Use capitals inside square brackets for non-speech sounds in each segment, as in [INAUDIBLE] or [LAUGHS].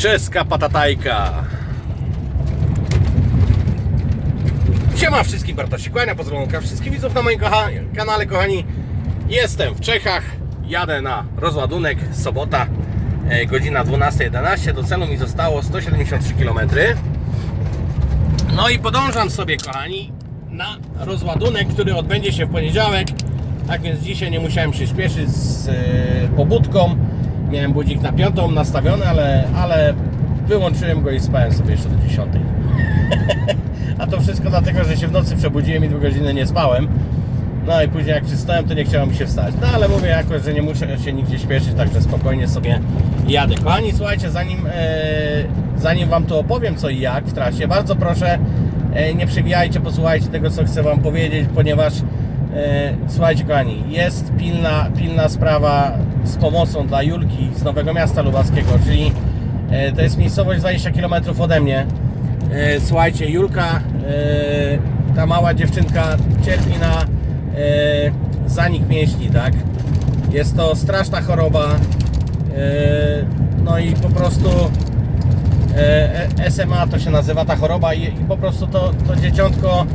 Czeska patatajka. Siema wszystkim, Bartosz Kłania, pozdrowionka wszystkich widzów na moim kanale, kochani. Jestem w Czechach, jadę na rozładunek, sobota, e, godzina 12.11, do celu mi zostało 173 km. No i podążam sobie, kochani, na rozładunek, który odbędzie się w poniedziałek. Tak więc dzisiaj nie musiałem się śpieszyć z e, pobudką. Miałem budzik na piątą nastawiony, ale, ale wyłączyłem go i spałem sobie jeszcze do 10. [LAUGHS] A to wszystko dlatego, że się w nocy przebudziłem i dwie godziny nie spałem. No i później jak przystałem, to nie chciało mi się wstać. No ale mówię jakoś, że nie muszę się nigdzie śpieszyć, także spokojnie sobie jadę. Kochani, słuchajcie, zanim, e, zanim Wam to opowiem co i jak w trasie, bardzo proszę e, nie przewijajcie, posłuchajcie tego, co chcę Wam powiedzieć, ponieważ słuchajcie kochani, jest pilna, pilna sprawa z pomocą dla Julki z Nowego Miasta Lubawskiego, czyli e, to jest miejscowość 20 km ode mnie. E, Słuchajcie, Julka, e, ta mała dziewczynka cierpi na e, zanik mięśni, tak? Jest to straszna choroba. e, No i po prostu e, e, SMA to się nazywa ta choroba i po prostu to, to dzieciątko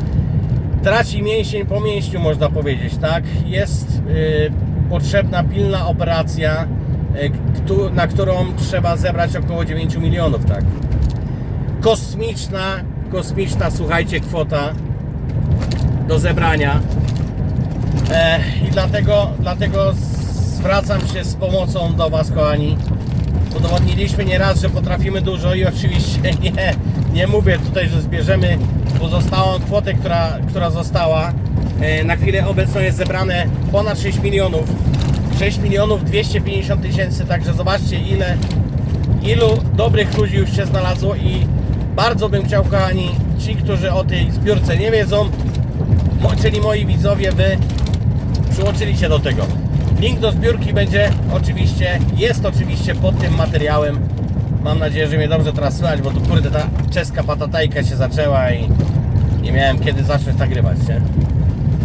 traci mięsień po mięśniu, można powiedzieć, tak? Jest e, potrzebna pilna operacja, któ- na którą trzeba zebrać około 9 milionów, tak? kosmiczna, kosmiczna, słuchajcie, kwota do zebrania. E, I dlatego, dlatego zwracam się z pomocą do Was, kochani. Udowodniliśmy nieraz, że potrafimy dużo i oczywiście [LAUGHS] nie, nie mówię tutaj, że zbierzemy pozostałą kwotę, która, która została. E, na chwilę obecną jest zebrane ponad 6 milionów. 6 milionów 250 tysięcy, także zobaczcie ile ilu dobrych ludzi już się znalazło i bardzo bym chciał, kochani, ci, którzy o tej zbiórce nie wiedzą, czyli moi widzowie, wy przyłączyli się do tego. Link do zbiórki będzie oczywiście, jest oczywiście pod tym materiałem. Mam nadzieję, że mnie dobrze teraz słychać, bo tu kurde ta czeska patatajka się zaczęła i nie miałem kiedy zacząć nagrywać, nie?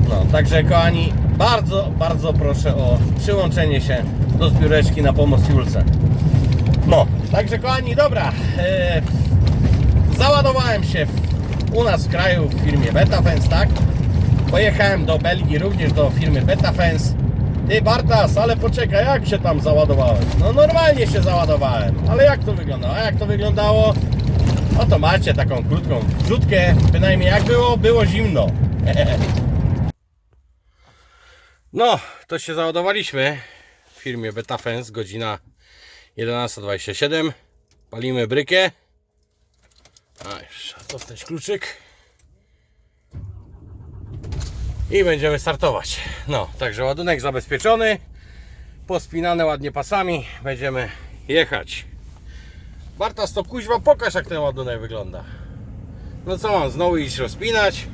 No, także kochani, bardzo, bardzo proszę o przyłączenie się do zbióreczki na pomoc Julce. No, także kochani, dobra. E, załadowałem się w, u nas w kraju w firmie Betafence, tak? Pojechałem do Belgii również do firmy Betafence. Ty Bartas, ale poczekaj, jak się tam załadowałeś? No normalnie się załadowałem, ale jak to wyglądało? A jak to wyglądało? Oto macie taką krótką wrzutkę, bynajmniej jak było, było zimno. [LAUGHS] No, to się załadowaliśmy. W firmie Betafence, godzina 11.27 Palimy brykę. A jeszcze dostać kluczyk. I będziemy startować. No, także ładunek zabezpieczony. Pospinane ładnie pasami. Będziemy jechać Bartas to kuźwa pokaż jak ten ładunek wygląda. No co mam, znowu iść rozpinać?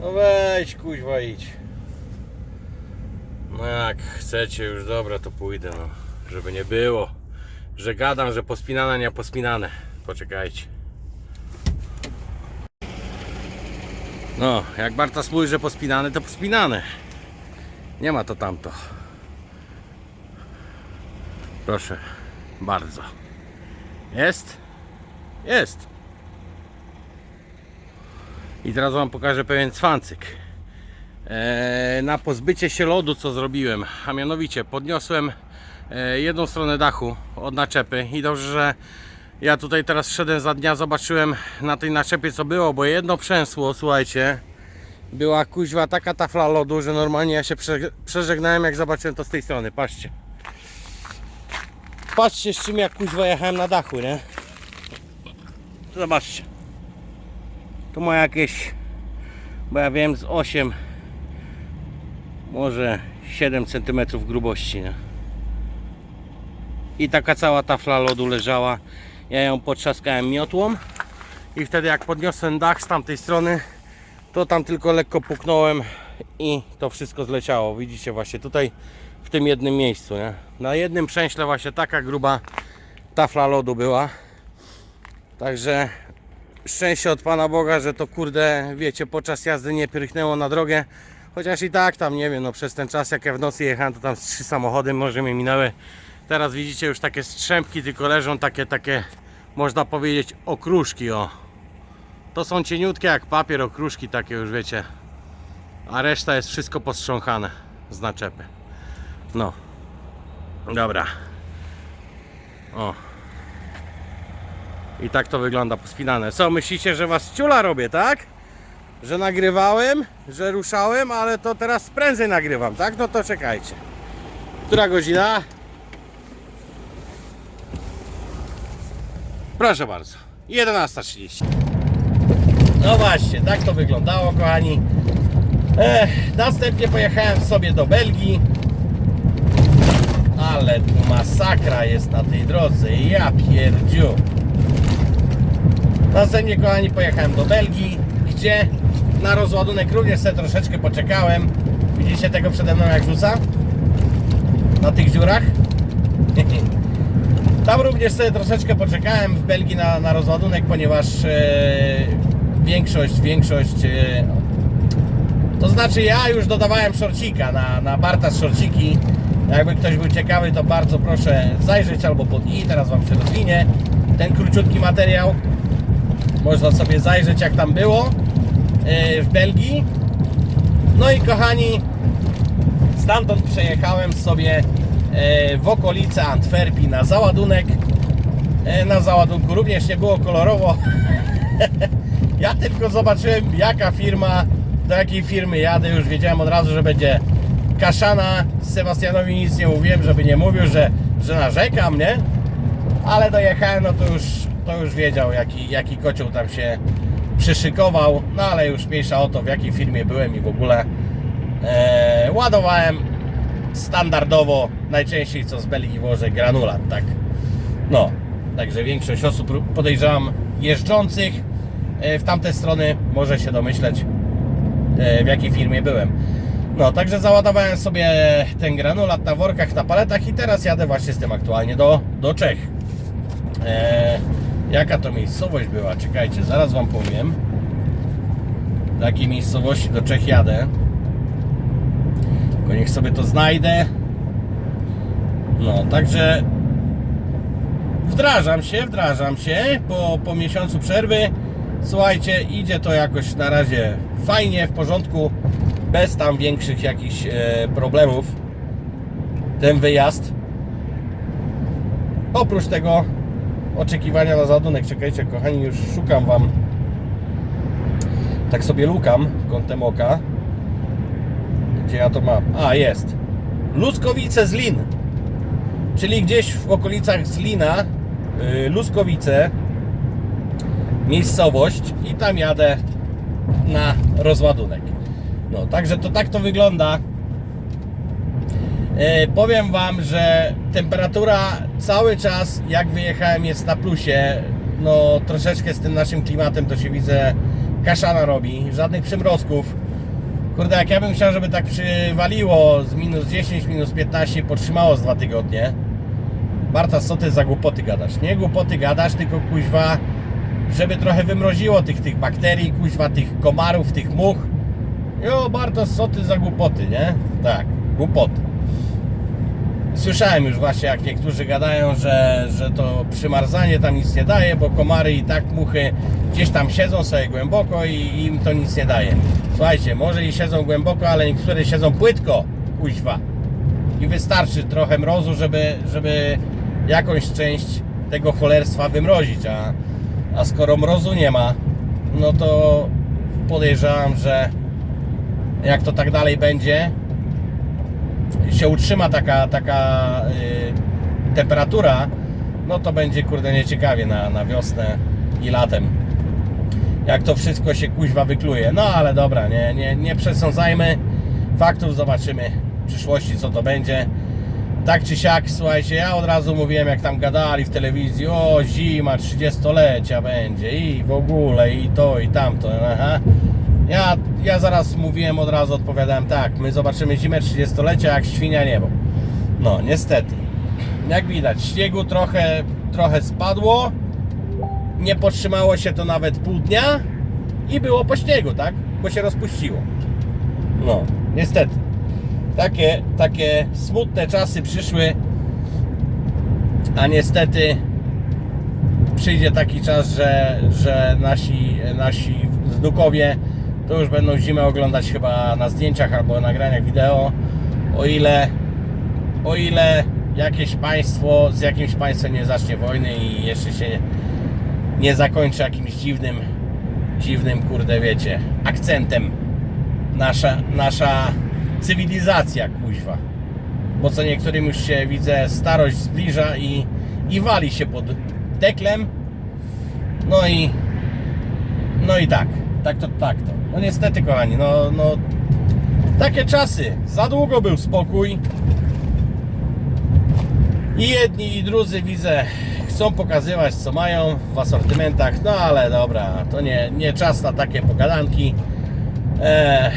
No weź kuźwa idź. No jak chcecie już dobra to pójdę no. Żeby nie było Że gadam, że pospinane nie pospinane. Poczekajcie. No jak Bartas mówi, że pospinane to pospinane Nie ma to tamto. Proszę Bardzo Jest? Jest. I teraz wam pokażę pewien cwancyk. E, na pozbycie się lodu co zrobiłem. A mianowicie podniosłem e, jedną stronę dachu od naczepy i dobrze, że ja tutaj teraz szedłem za dnia zobaczyłem na tej naczepie co było, bo jedno przęsło słuchajcie. Była kuźwa taka tafla lodu, że normalnie ja się prze, przeżegnałem jak zobaczyłem to z tej strony, patrzcie patrzcie z czym jak kuźwa jechałem na dachu, nie? Zobaczcie. Tu ma jakieś bo ja wiem z 8 może 7 cm grubości nie? i taka cała tafla lodu leżała. Ja ją potrzaskałem miotłą i wtedy jak podniosłem dach z tamtej strony to tam tylko lekko puknąłem i to wszystko zleciało. Widzicie właśnie tutaj w tym jednym miejscu nie? na jednym przęśle właśnie taka gruba tafla lodu była także szczęście od Pana Boga, że to kurde, wiecie, podczas jazdy nie prychnęło na drogę. Chociaż i tak tam, nie wiem, no przez ten czas jak ja w nocy jechałem, to tam trzy samochody może mnie minęły. Teraz widzicie już takie strzępki, tylko leżą takie, takie można powiedzieć, okruszki, o. To są cieniutkie jak papier, okruszki takie już wiecie. A reszta jest wszystko postrząchane z naczepy. No. Dobra. O. I tak to wygląda pospinane. Co, myślicie, że was ciula robię, tak? Że nagrywałem, że ruszałem, ale to teraz prędzej nagrywam, tak? No to czekajcie. Która godzina? Proszę bardzo. 11.30. No właśnie, tak to wyglądało, kochani. Ech, następnie pojechałem sobie do Belgii. Ale tu masakra jest na tej drodze. Ja pierdziu. Następnie, kochani, pojechałem do Belgii, gdzie na rozładunek również sobie troszeczkę poczekałem. Widzicie tego przede mną jak rzuca? Na tych dziurach? [LAUGHS] Tam również sobie troszeczkę poczekałem w Belgii na, na rozładunek, ponieważ e, większość, większość e, to znaczy ja już dodawałem shorcika na, na Bartas shorciki. Jakby ktoś był ciekawy, to bardzo proszę zajrzeć albo pod i, teraz Wam się rozwinie ten króciutki materiał. Można sobie zajrzeć jak tam było e, w Belgii. No i kochani, stamtąd przejechałem sobie e, w okolice Antwerpii na załadunek. E, Na załadunku również nie było kolorowo. [LAUGHS] Ja tylko zobaczyłem jaka firma, do jakiej firmy jadę. Już wiedziałem od razu, że będzie kaszana. Sebastianowi nic nie mówiłem, żeby nie mówił, że, że narzekam, nie? Ale dojechałem, no to już, to już wiedział jaki, jaki kocioł tam się przyszykował. No ale już mniejsza o to w jakiej firmie byłem i w ogóle e, ładowałem standardowo najczęściej co z Belgii wożę granulat, tak? No, także większość osób podejrzewam jeżdżących e, w tamte strony może się domyśleć e, w jakiej firmie byłem. No, także załadowałem sobie ten granulat na workach, na paletach i teraz jadę właśnie z tym aktualnie do, do Czech. E, jaka to miejscowość była? Czekajcie, zaraz Wam powiem. Do jakiej miejscowości do Czech jadę. Tylko niech sobie to znajdę. No, także wdrażam się, wdrażam się po, po miesiącu przerwy. Słuchajcie, idzie to jakoś na razie fajnie, w porządku, bez tam większych jakichś e, problemów. Ten wyjazd. Oprócz tego oczekiwania na załadunek, czekajcie kochani, już szukam Wam. Tak sobie lukam kątem oka. Gdzie ja to mam? A, jest. Luskowice z Lin. Czyli gdzieś w okolicach Zlina, y, Luskowice, miejscowość i tam jadę na rozładunek. No, także to tak to wygląda. E, powiem Wam, że temperatura cały czas, jak wyjechałem, jest na plusie. No, troszeczkę z tym naszym klimatem to się widzę, kaszana robi, żadnych przymrozków. Kurde, jak ja bym chciał, żeby tak przywaliło z minus 10, minus 15 i potrzymało z dwa tygodnie. Barta, co ty za głupoty gadasz? Nie głupoty gadasz, tylko kuźwa, żeby trochę wymroziło tych, tych bakterii, kuźwa, tych komarów, tych much. Jo, Bartos, co ty za głupoty, nie? Tak, głupoty. Słyszałem już właśnie, jak niektórzy gadają, że, że to przymarzanie tam nic nie daje, bo komary i tak muchy gdzieś tam siedzą sobie głęboko i im to nic nie daje. Słuchajcie, może i siedzą głęboko, ale niektóre siedzą płytko, kuźwa. I wystarczy trochę mrozu, żeby, żeby jakąś część tego cholerstwa wymrozić, a, a skoro mrozu nie ma, no to podejrzewam, że jak to tak dalej będzie, się utrzyma taka, taka y, temperatura, no to będzie kurde nieciekawie na, na wiosnę i latem. Jak to wszystko się kuźwa wykluje. No ale dobra, nie, nie, nie przesądzajmy. Faktów zobaczymy w przyszłości co to będzie. Tak czy siak, słuchajcie, ja od razu mówiłem jak tam gadali w telewizji, o zima 30-lecia będzie i w ogóle i to i tamto, aha. Ja, ja zaraz mówiłem od razu, odpowiadałem tak, my zobaczymy zimę 30-lecia jak świnia niebo. No, niestety. Jak widać, śniegu trochę, trochę spadło, nie podtrzymało się to nawet pół dnia i było po śniegu, tak? Bo się rozpuściło. No, niestety. Takie, takie smutne czasy przyszły, a niestety przyjdzie taki czas, że, że nasi, nasi wnukowie to już będą zimę oglądać chyba na zdjęciach albo nagraniach wideo, o ile, o ile jakieś państwo z jakimś państwem nie zacznie wojny i jeszcze się nie zakończy jakimś dziwnym, dziwnym, kurde, wiecie, akcentem nasza, nasza cywilizacja, kuźwa. Bo co niektórym już się, widzę, starość zbliża i, i wali się pod deklem. No i, no i tak, tak to, tak to. No niestety, kochani, no, no, takie czasy. Za długo był spokój. I jedni i drudzy widzę chcą pokazywać co mają w asortymentach, no ale dobra, to nie, nie czas na takie pogadanki. Eee,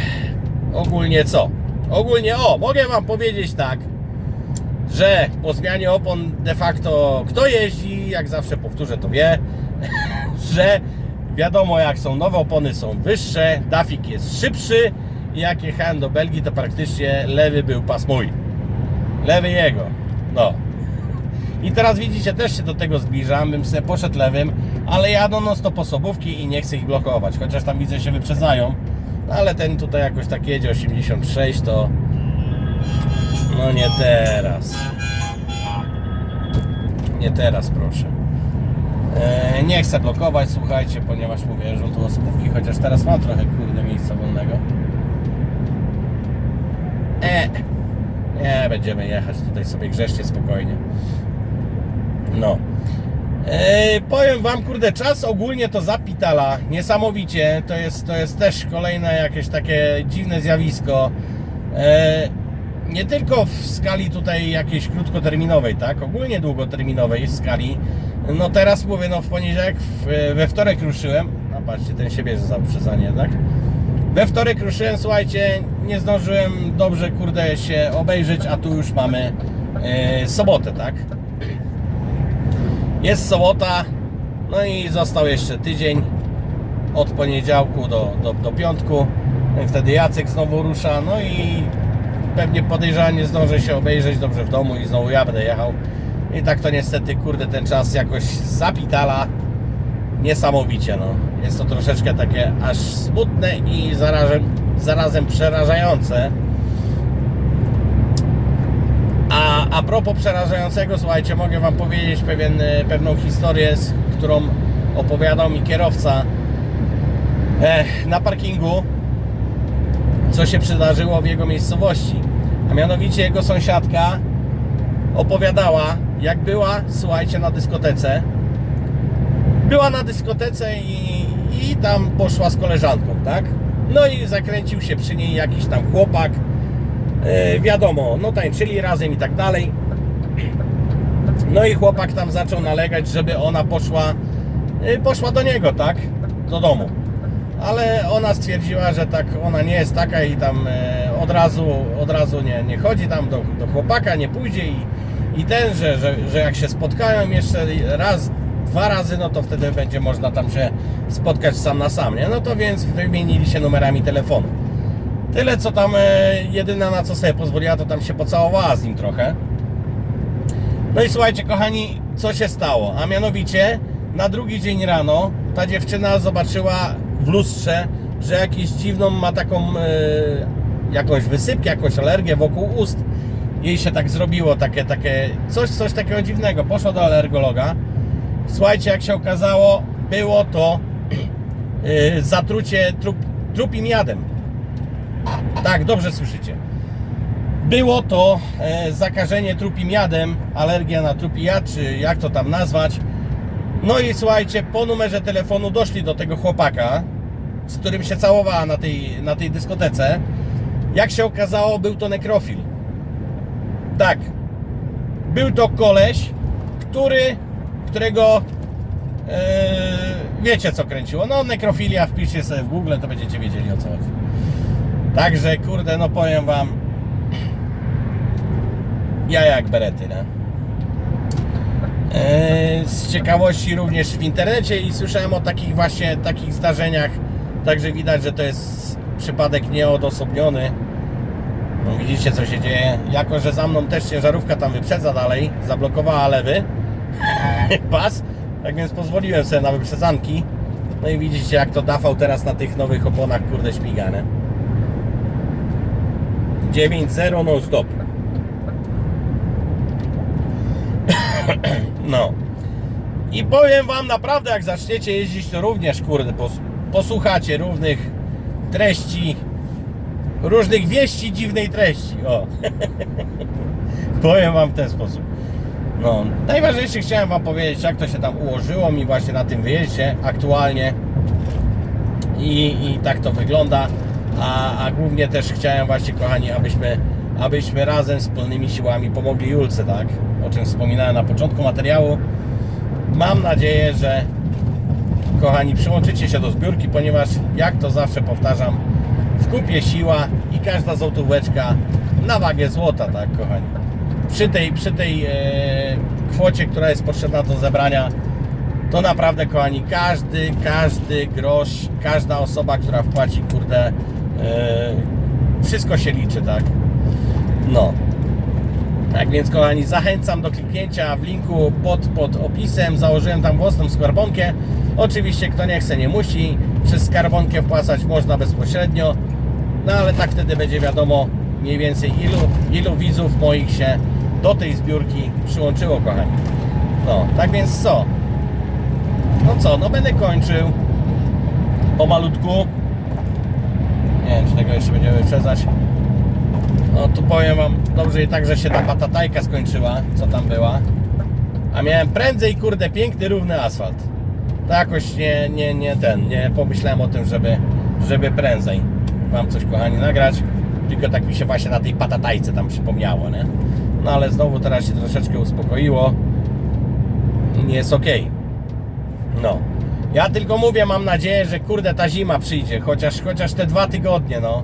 ogólnie co? Ogólnie o, mogę Wam powiedzieć tak, że po zmianie opon de facto kto jeździ, jak zawsze powtórzę to wie, [LAUGHS] że wiadomo jak są nowe opony są wyższe, dafik jest szybszy jak jechałem do Belgii to praktycznie lewy był pas mój. Lewy jego. No. I teraz widzicie, też się do tego zbliżam, bym sobie poszedł lewym, ale jadą no stop osobówki i nie chcę ich blokować, chociaż tam widzę się wyprzedzają, no ale ten tutaj jakoś tak jedzie 86 to no nie teraz. Nie teraz proszę. E, nie chcę blokować, słuchajcie, ponieważ mówię, że tu osobówki, chociaż teraz mam trochę kurde miejsca wolnego. E, nie, będziemy jechać tutaj sobie grzecznie, spokojnie. No. E, powiem wam, kurde, czas ogólnie to zapitala. Niesamowicie. To jest, to jest też kolejne jakieś takie dziwne zjawisko. E, nie tylko w skali tutaj jakiejś krótkoterminowej, tak? Ogólnie długoterminowej skali. No teraz mówię, no w poniedziałek, w, we wtorek ruszyłem. A patrzcie, ten się bierze za uprzedzanie jednak. We wtorek ruszyłem, słuchajcie, nie zdążyłem dobrze, kurde, się obejrzeć, a tu już mamy e, sobotę, tak? Jest sobota, no i został jeszcze tydzień od poniedziałku do, do, do piątku. No wtedy Jacek znowu rusza, no i pewnie podejrzewam nie zdążę się obejrzeć dobrze w domu i znowu ja będę jechał. I tak to niestety, kurde, ten czas jakoś zapitala niesamowicie, no. Jest to troszeczkę takie aż smutne i zarazem, zarazem przerażające. A, a propos przerażającego, słuchajcie, mogę Wam powiedzieć pewien, e, pewną historię, z którą opowiadał mi kierowca e, na parkingu, co się przydarzyło w jego miejscowości. A mianowicie jego sąsiadka opowiadała, jak była, słuchajcie, na dyskotece. Była na dyskotece i, i tam poszła z koleżanką, tak? No i zakręcił się przy niej jakiś tam chłopak. E, wiadomo, no tańczyli razem i tak dalej. No i chłopak tam zaczął nalegać, żeby ona poszła, e, poszła do niego, tak? Do domu. Ale ona stwierdziła, że tak ona nie jest taka i tam e, od razu, od razu nie, nie chodzi tam do, do chłopaka, nie pójdzie i, i ten, że, że, że jak się spotkają jeszcze raz, dwa razy, no to wtedy będzie można tam się spotkać sam na sam, nie? No to więc wymienili się numerami telefonu. Tyle co tam e, jedyna na co sobie pozwoliła, to tam się pocałowała z nim trochę. No i słuchajcie, kochani, co się stało? A mianowicie na drugi dzień rano ta dziewczyna zobaczyła w lustrze, że jakąś dziwną ma taką e, jakąś wysypkę, jakąś alergię wokół ust. Jej się tak zrobiło, takie, takie coś, coś takiego dziwnego. Poszła do alergologa. Słuchajcie, jak się okazało, było to e, [CLEARS THROAT] zatrucie trup, trupim jadem. Tak, dobrze słyszycie. Było to e, zakażenie trupim jadem, alergia na trupi jad, czy jak to tam nazwać. No i słuchajcie, po numerze telefonu doszli do tego chłopaka, z którym się całowała na tej, na tej dyskotece. Jak się okazało, był to nekrofil. Tak. Był to koleś, który, którego e, wiecie co kręciło. No nekrofilia, wpiszcie sobie w Google, to będziecie wiedzieli o co chodzi. Także kurde, no powiem wam, ja jak berety, nie? Eee, Z ciekawości również w internecie i słyszałem o takich właśnie takich zdarzeniach, także widać, że to jest przypadek nieodosobniony. Widzicie co się dzieje. Jako, że za mną też ciężarówka tam wyprzedza dalej, zablokowała lewy pas, [LAUGHS] Tak więc pozwoliłem sobie na wyprzedzanki. No i widzicie jak to dafał teraz na tych nowych oponach kurde śmiga, nie? 9.0 non stop. No. I powiem wam naprawdę jak zaczniecie jeździć to również kurde pos- posłuchacie równych treści różnych wieści dziwnej treści. O. [LAUGHS] powiem wam w ten sposób. No, najważniejsze chciałem Wam powiedzieć, jak to się tam ułożyło mi właśnie na tym wyjeździe aktualnie i, i tak to wygląda. A, a głównie też chciałem właśnie, kochani, abyśmy, abyśmy razem wspólnymi siłami pomogli Julce, tak? O czym wspominałem na początku materiału. Mam nadzieję, że kochani, przyłączycie się do zbiórki, ponieważ jak to zawsze powtarzam, w kupie siła i każda złotóweczka na wagę złota, tak kochani. Przy tej, przy tej e, kwocie, która jest potrzebna do zebrania, to naprawdę kochani, każdy, każdy grosz, każda osoba, która wpłaci, kurde, e, wszystko się liczy, tak? No. Tak więc kochani, zachęcam do kliknięcia w linku pod, pod opisem. Założyłem tam własną skarbonkę. Oczywiście kto nie chce, nie musi. Przez skarbonkę wpłacać można bezpośrednio. No ale tak wtedy będzie wiadomo mniej więcej ilu, ilu widzów moich się do tej zbiórki przyłączyło, kochani. No, tak więc co? No co, no będę kończył pomalutku. Nie wiem, czy tego jeszcze będziemy wyprzedzać. No tu powiem wam, dobrze i tak, że się ta patatajka skończyła, co tam była. A miałem prędzej, kurde, piękny, równy asfalt. To jakoś nie, nie, nie ten, nie pomyślałem o tym, żeby, żeby prędzej wam coś, kochani, nagrać. Tylko tak mi się właśnie na tej patatajce tam przypomniało, nie? No ale znowu teraz się troszeczkę uspokoiło. Jest ok. No. Ja tylko mówię, mam nadzieję, że kurde ta zima przyjdzie, chociaż, chociaż te dwa tygodnie, no.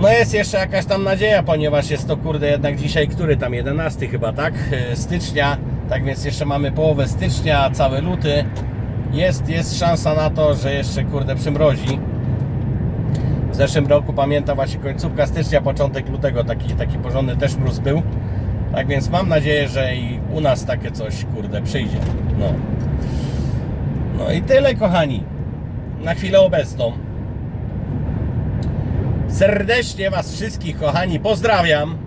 No jest jeszcze jakaś tam nadzieja, ponieważ jest to kurde jednak dzisiaj, który tam 11 chyba, tak? E, Stycznia, tak więc jeszcze mamy połowę stycznia, cały luty. Jest, jest szansa na to, że jeszcze kurde przymrozi. W zeszłym roku pamiętam właśnie końcówka stycznia, początek lutego taki, taki porządny też mróz był. Tak więc mam nadzieję, że i u nas takie coś kurde przyjdzie. No. No i tyle kochani. Na chwilę obecną. Serdecznie Was wszystkich, kochani, pozdrawiam.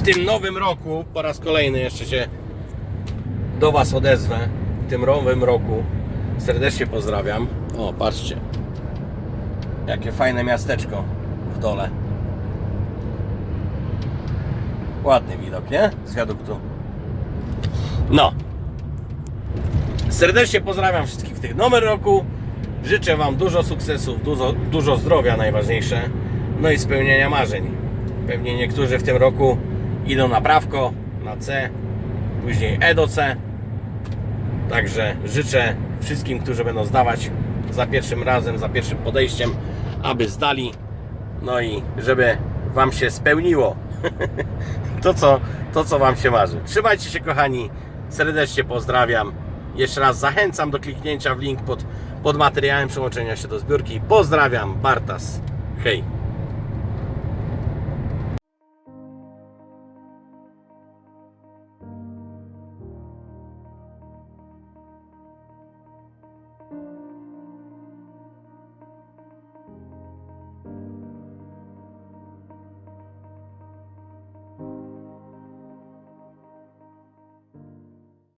W tym nowym roku, po raz kolejny jeszcze się do Was odezwę. W tym nowym roku serdecznie pozdrawiam. O, patrzcie. Jakie fajne miasteczko w dole. Ładny widok, nie? Z wiaduktu. No. Serdecznie pozdrawiam wszystkich w tym nowym roku. Życzę Wam dużo sukcesów, dużo, dużo zdrowia najważniejsze, no i spełnienia marzeń. Pewnie niektórzy w tym roku idą na prawko, na C, później E do C. Także życzę wszystkim, którzy będą zdawać za pierwszym razem, za pierwszym podejściem, aby zdali, no i żeby Wam się spełniło [LAUGHS] to, co, to, co Wam się marzy. Trzymajcie się, kochani. Serdecznie pozdrawiam. Jeszcze raz zachęcam do kliknięcia w link pod, pod materiałem przyłączenia się do zbiórki. Pozdrawiam, Bartas. Hej.